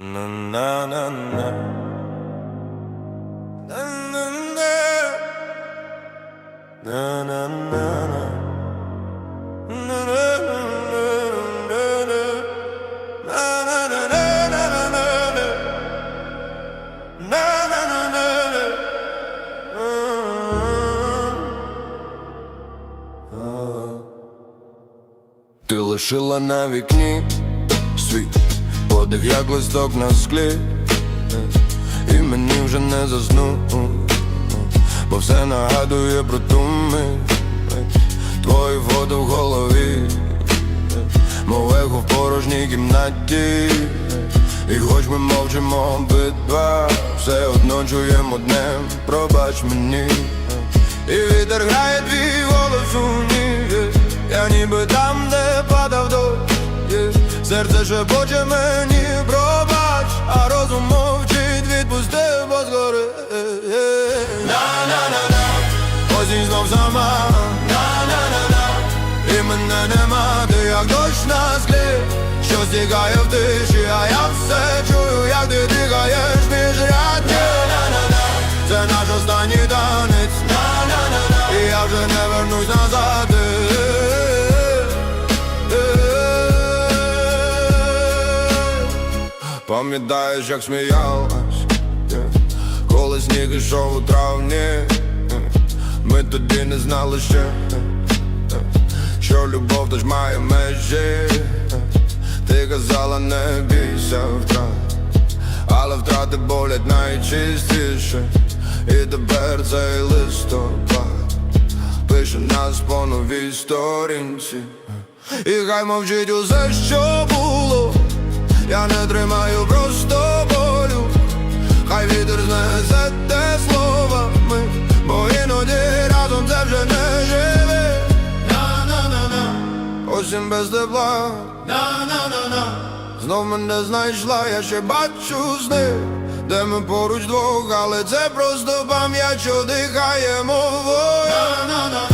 Na na na na. Na na na. Na na na na. Na na na na na. Na na na na na na na na. Na na na na na. Ти лишила на вікні свій подих, як листок на склі, і мені вже не засну, бо все нагадує про ту мить Твої фото в голові, мов ехо в порожній кімнаті, і хоч ми мовчимо обидва, все одно чуємо днем, пробач мені, і вітер грає серце шепоче мені пробач, а розум мовчить, відпусти, бо згори. На-на-на-на, осінь знов сама, на-на-на-на, і мене нема, ти як дощ на склі, що стікає в тиші, а я все чую, як ти дихаєш між рядів. На-на-на-на, це наш останній танець, на-на-на-на, і я вже не вернусь назад. Пам'ятаєш, як сміялась, коли сніг ішов у травні, ми тоді не знали ще, що любов теж має межі. Ти казала, не бійся втрат, але втрати болять найчистіше, і тепер цей листопад пише нас по новій сторінці, і хай мовчить усе, що було. Я не тримаю просто болю, хай вітер знесе те словами, бо іноді разом це вже не живе. На-на-на-на, осінь без тепла, на-на-на-на, знов мене знайшла, я ще бачу сни, де ми поруч двох, але це просто пам'ять, що дихаємо. На-на-на-на